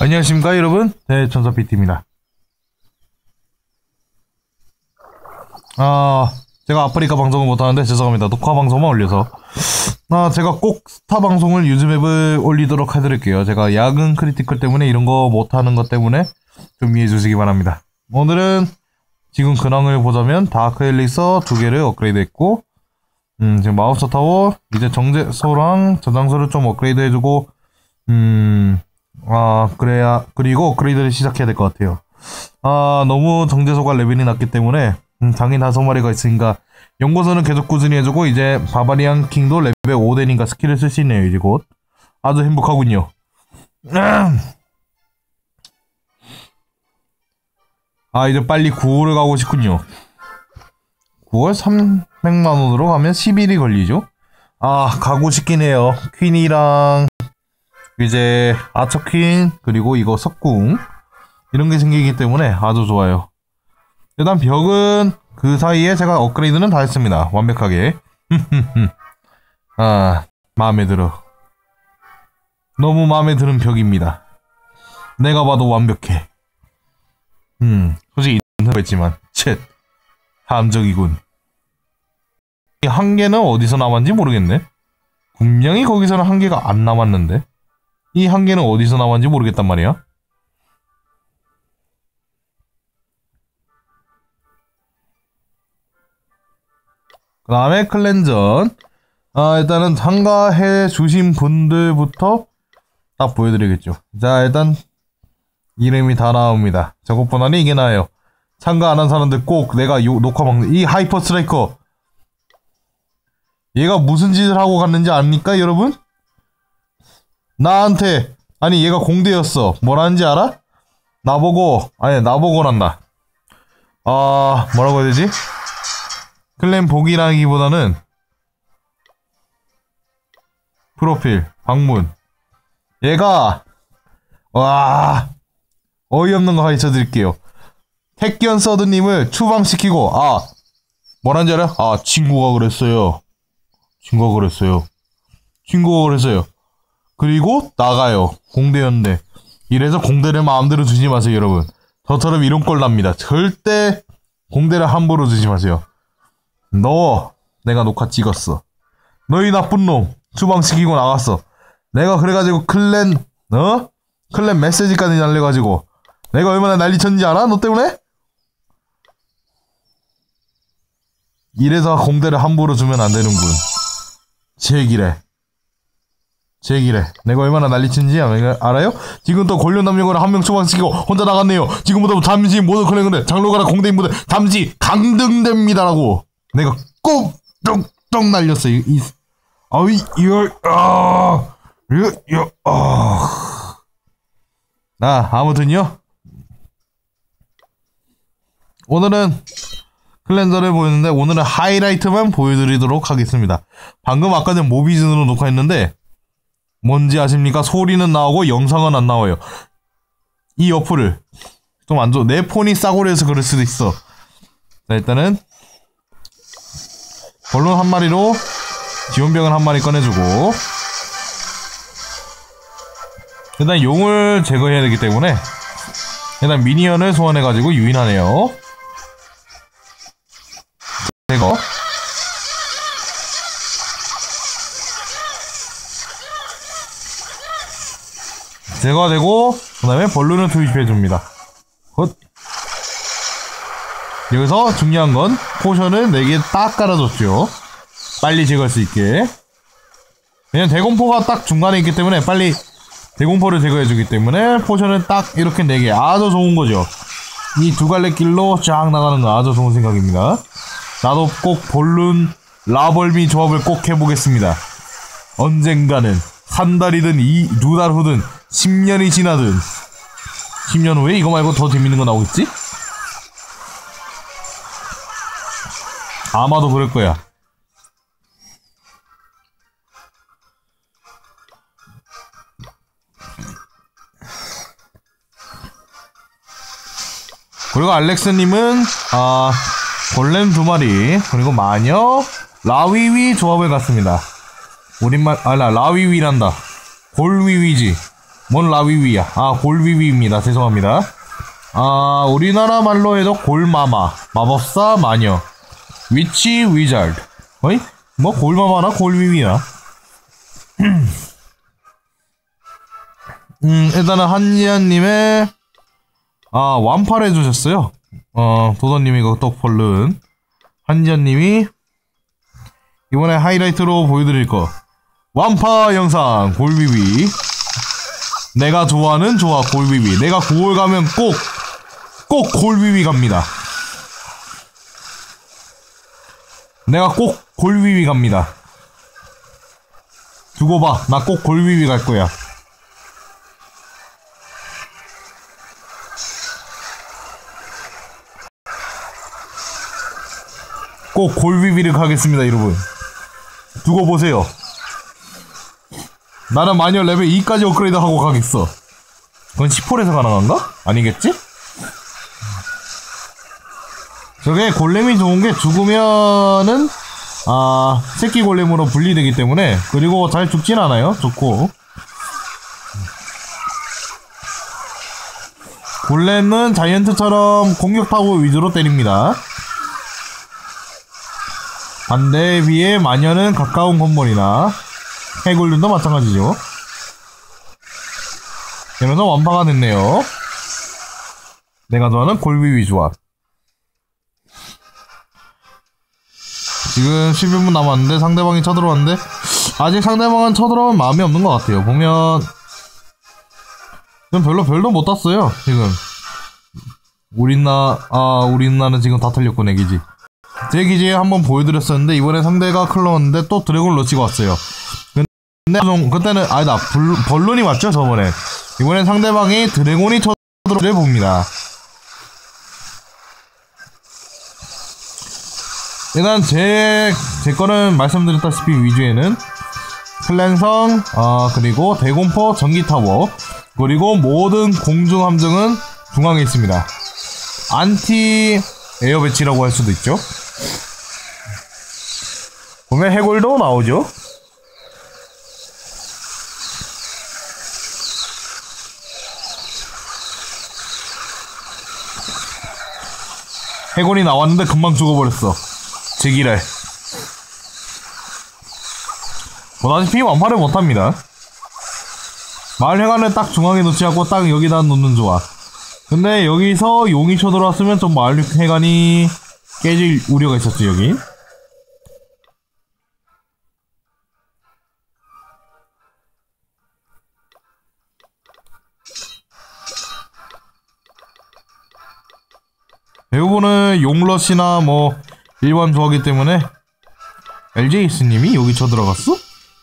안녕하십니까 여러분? 대천사 PT입니다. 아 제가 아프리카 방송을 못하는데 죄송합니다. 녹화 방송만 올려서. 아 제가 꼭 스타 방송을 유즈 맵을 올리도록 해드릴게요. 제가 야근 크리티컬 때문에 이런 거 못하는 것 때문에 좀 이해해 주시기 바랍니다. 오늘은 지금 근황을 보자면 다크 앨리서 두 개를 업그레이드 했고 음 지금 마우스 타워 이제 정제소랑 저장소를 좀 업그레이드 해주고 음 아, 그래야, 그리고 업그레이드를 시작해야 될 것 같아요. 아, 너무 정제소가 레벨이 낮기 때문에, 음, 장인 다섯 마리가 있으니까, 연구소는 계속 꾸준히 해주고, 이제 바바리안 킹도 레벨 5되니까 스킬을 쓸 수 있네요, 이제 곧. 아주 행복하군요. 아, 이제 빨리 9월을 가고 싶군요. 9월 300만원으로 가면 10일이 걸리죠? 아, 가고 싶긴 해요. 퀸이랑, 이제 아처퀸 그리고 이거 석궁 이런 게 생기기 때문에 아주 좋아요. 일단 벽은 그 사이에 제가 업그레이드는 다 했습니다. 완벽하게. 아 마음에 들어. 너무 마음에 드는 벽입니다. 내가 봐도 완벽해. 음 솔직히 했지만 쳇 함정이군. 이한 개는 어디서 남았는지 모르겠네. 분명히 거기서는 한 개가 안 남았는데. 이한 개는 어디서 나왔는지 모르겠단 말이야. 그 다음에 클렌전. 아, 일단은 참가해 주신 분들부터 딱 보여드리겠죠. 자, 일단 이름이 다 나옵니다. 저것뿐 아니 이게 나요. 참가 안 한 사람들 꼭 내가 요, 녹화 방송, 이 하이퍼 스트라이커. 얘가 무슨 짓을 하고 갔는지 압니까, 여러분? 나한테 아니 얘가 공대였어. 뭐라는지 알아? 나보고 아니 나보고 난다. 아 뭐라고 해야 되지? 클랜 복이라기보다는 프로필 방문. 얘가 와 어이없는 거 가르쳐 드릴게요. 택견 서드님을 추방시키고 아 뭐라는지 알아? 아 친구가 그랬어요. 친구가 그랬어요. 친구가 그랬어요 그리고 나가요. 공대였는데. 이래서 공대를 마음대로 주지 마세요, 여러분. 저처럼 이런 꼴 납니다. 절대 공대를 함부로 주지 마세요. 너, 내가 녹화 찍었어. 너희 나쁜 놈, 추방 시키고 나갔어. 내가 그래가지고 클랜, 어? 클랜 메시지까지 날려가지고. 내가 얼마나 난리쳤는지 알아? 너 때문에? 이래서 공대를 함부로 주면 안 되는군. 제 얘기래. 제 얘기래. 내가 얼마나 난리친지 알아요? 지금 또 권력 남용을 한명 추방시키고 혼자 나갔네요. 지금부터 잠시 모든 권력은 장로가라 공대 인부들 잠시 강등됩니다라고. 내가 꼭 뚝뚝 날렸어. 이, 이 아이 이걸 아 이거 아. 나 아무튼요. 오늘은 클렌저를 보였는데 오늘은 하이라이트만 보여드리도록 하겠습니다. 방금 아까 전 모비즌으로 녹화했는데 뭔지 아십니까? 소리는 나오고 영상은 안 나와요. 이 어플을 좀 안 좋아. 내 폰이 싸구려해서 그럴 수도 있어. 자, 일단은 벌룬 한 마리로 지원병을 한 마리 꺼내주고 일단 용을 제거해야 되기 때문에 일단 미니언을 소환해가지고 유인하네요. 제거 제거되고 그 다음에 벌룬을 투입해줍니다. 굿. 여기서 중요한 건 포션을 4개 딱 깔아줬죠. 빨리 제거할 수 있게. 왜냐면 대공포가 딱 중간에 있기 때문에 빨리 대공포를 제거해주기 때문에 포션을 딱 이렇게 4개 아주 좋은 거죠. 이 두 갈래 길로 쫙 나가는 거 아주 좋은 생각입니다. 나도 꼭 볼룬 라벌미 조합을 꼭 해보겠습니다. 언젠가는 한 달이든 이 두 달 후든 10년이 지나든 10년 후에 이거 말고 더 재밌는 거 나오겠지? 아마도 그럴 거야. 그리고 알렉스님은 아 골렘 두 마리 그리고 마녀 라위위 조합을 갔습니다. 우리말 아라 라위위란다. 골위위지. 뭔 라위위야. 아, 골위위입니다. 죄송합니다. 아, 우리나라 말로 해도 골마마. 마법사 마녀. 위치 위자드. 어이? 뭐 골마마나 골위위나. 음, 일단은 한지아님의 아 완파를 해주셨어요. 어 도도님이 그떡 폴른 한지아님이 이번에 하이라이트로 보여드릴 거 완파 영상 골비비 내가 좋아하는 조합 골비비 내가 9월 가면 꼭 꼭 골비비 갑니다. 내가 꼭 골비비 갑니다. 두고 봐. 나 꼭 골비비 갈 거야. 꼭 골비비를 가겠습니다, 여러분. 두고 보세요. 나는 마녀 레벨 2까지 업그레이드 하고 가겠어. 그건 10홀에서 가능한가? 아니겠지? 저게 골렘이 좋은 게 죽으면은 아 새끼 골렘으로 분리되기 때문에 그리고 잘 죽진 않아요. 좋고 골렘은 자이언트처럼 공격 타고 위주로 때립니다. 반대에 비해 마녀는 가까운 건물이나 해골륜도 마찬가지죠. 이러면서 완파가 됐네요. 내가 좋아하는 골비위 조합. 지금 11분 남았는데 상대방이 쳐들어왔는데 아직 상대방은 쳐들어오면 마음이 없는 것 같아요. 보면 지금 별로 별로 못 땄어요. 지금 우리나 아 우리나는 지금 다 털렸고 내 기지. 제 기지에 한번 보여드렸었는데 이번에 상대가 클로였는데 또 드래곤 러치가 왔어요. 좀 그때는 아니다 불, 벌론이 왔죠 저번에. 이번엔 상대방이 드래곤이 쳐들어를 봅니다. 일단 제, 제 거는 말씀드렸다시피 위주에는 클랜성, 어, 그리고 대공포 전기타워, 그리고 모든 공중 함정은 중앙에 있습니다. 안티 에어 배치라고 할 수도 있죠. 보면 해골도 나오죠. 해골이 나왔는데 금방 죽어버렸어. 제기랄. 보다시피 완파를 못합니다. 마을 회관을 딱 중앙에 놓지 않고 딱 여기다 놓는 조합. 근데 여기서 용이 쳐들어왔으면 좀 마을 회관이 깨질 우려가 있었죠, 여기. 대부분은 용러시나 뭐 일반 조합이기 때문에 LJS님이 여기 쳐들어갔어?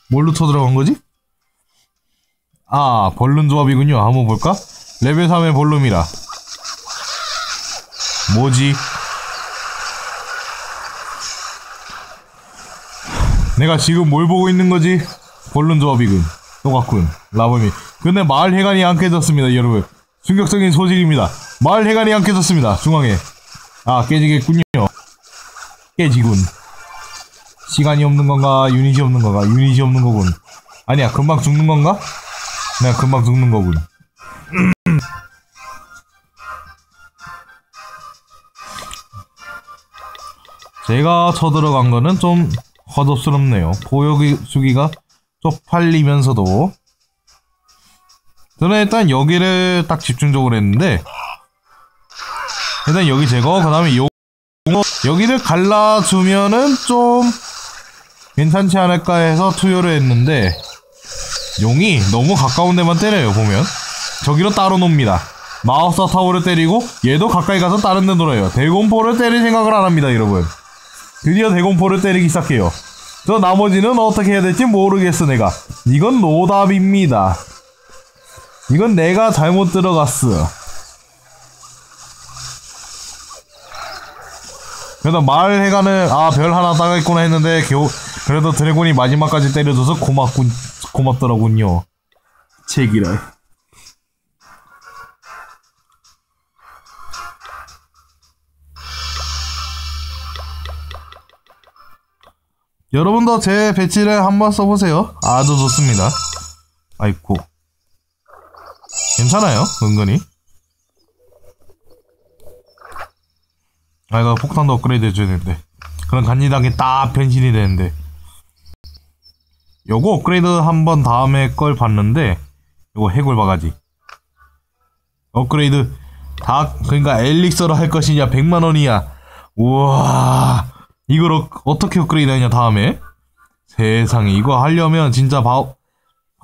뭘로 쳐들어간 거지? 아 벌룬 조합이군요 한번 볼까? 레벨 3의 벌룸이라 뭐지? 내가 지금 뭘 보고 있는 거지? 벌룬 조합이군 똑같군 라범이 근데 마을 해관이 안 깨졌습니다 여러분 충격적인 소식입니다 마을 해관이 안 깨졌습니다 중앙에 아 깨지겠군요. 깨지군. 시간이 없는 건가? 유닛이 없는 건가? 유닛이 없는 거군. 아니야 금방 죽는 건가? 내가 금방 죽는 거군. 제가 쳐들어간 거는 좀 헛없스럽네요. 보여주기가 쪽팔리면서도. 저는 일단 여기를 딱 집중적으로 했는데 일단 여기 제거 그 다음에 요 여기를 갈라주면은 좀 괜찮지 않을까 해서 투여를 했는데 용이 너무 가까운 데만 때려요 보면. 저기로 따로 놉니다. 마우스 타워를 때리고 얘도 가까이 가서 다른 데 놀아요. 대공포를 때릴 생각을 안 합니다 여러분. 드디어 대공포를 때리기 시작해요. 저 나머지는 어떻게 해야 될지 모르겠어 내가. 이건 노답입니다. 이건 내가 잘못 들어갔어 그래도 마을 해관을 아별 하나 따겠구나 했는데 겨우 그래도 드래곤이 마지막까지 때려줘서 고맙군 고맙더라군요. 제기랄. 여러분도 제 배치를 한번 써보세요. 아주 좋습니다. 아이쿠. 괜찮아요, 은근히. 아, 이거 폭탄도 업그레이드 해줘야 되는데. 그럼 간지당이 딱 변신이 되는데. 요거 업그레이드 한 번 다음에 걸 봤는데, 요거 해골 바가지. 업그레이드 다, 그러니까 엘릭서를 할 것이냐, 100만원이야. 우와, 이걸 어, 어떻게 업그레이드 하냐, 다음에? 세상에, 이거 하려면 진짜 바,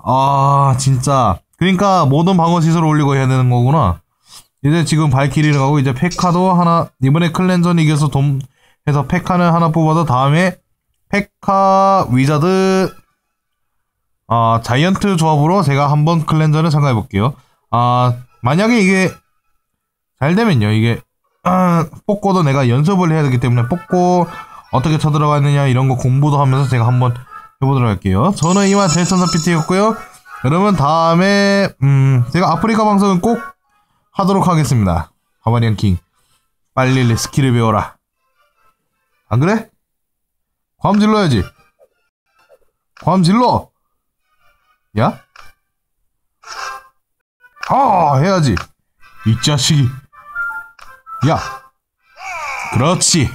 아, 진짜. 그러니까 모든 방어 시설을 올리고 해야 되는 거구나. 이제 지금 발키리를 가고 이제 페카도 하나 이번에 클렌전 이겨서 돔 해서 페카는 하나 뽑아서 다음에 페카 위자드 아 자이언트 조합으로 제가 한번 클렌저를 참가해 볼게요. 아 만약에 이게 잘 되면요 이게 아, 뽑고도 내가 연습을 해야 되기 때문에 뽑고 어떻게 쳐들어가느냐 이런 거 공부도 하면서 제가 한번 해보도록 할게요. 저는 이만 델턴더 PT였고요. 여러분 다음에 음 제가 아프리카 방송은 꼭 하도록 하겠습니다. 바바리안 킹. 빨리 내 스킬을 배워라. 안 그래? 괌 질러야지. 괌 질러! 야? 아! 해야지. 이 자식이. 야! 그렇지.